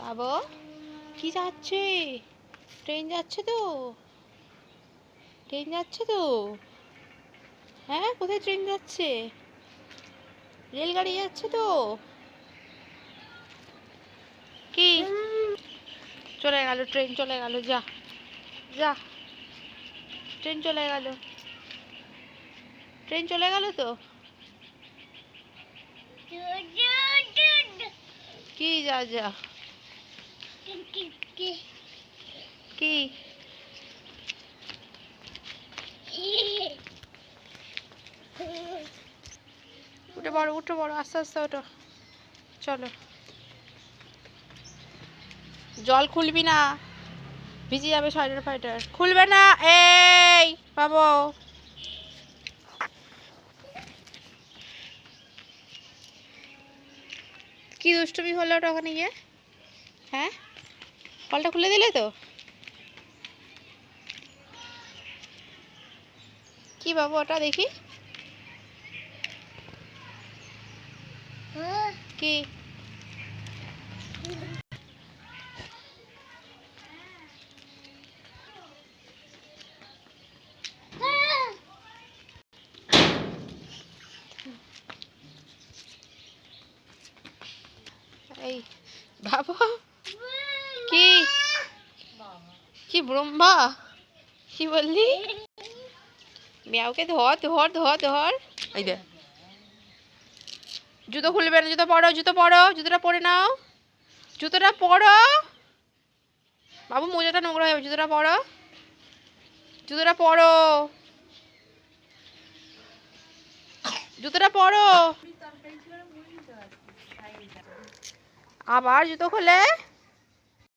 বাবু কি যাচ্ছে? ট্রেন যাচ্ছে তো। ট্রেন যাচ্ছে তো? হ্যাঁ কোথায় ট্রেন যাচ্ছে? রেলগাড়ি যাচ্ছে তো? কি? চলে গেল ট্রেন চলে গেল যা যা। ট্রেন চলে গেল। ট্রেন চলে গেল তো? কি যা যা। কি? উঠে বড় উঠে বড় আস্তে আস্তে ওঠো। চলো। জল খুলবি না। ভিজে যাবে সোয়েটার ফাইটার। খুলবে না। এই, বাবু। কি দুষ্টুমি হলো ওটা ওখানে গিয়ে? হ্যাঁ? কলটা খুলে দিলে তো? কি বাবু ওটা দেখি? কি? এই বাবা কি কি ব্রহ্মা, কি বললি? মেয়াওকে ধর ধর ধর ধর। এই দে। জুতো খুলবে না, জুতো পরো জুতো পরো, জুতোটা পরে নাও। জুতোটা পরো। বাবু, মোজাটা নোংরা হয়ে জুতোটা পরো। জুতোটা পরো। জুতোটা পরো। আবার জুতো খোলে।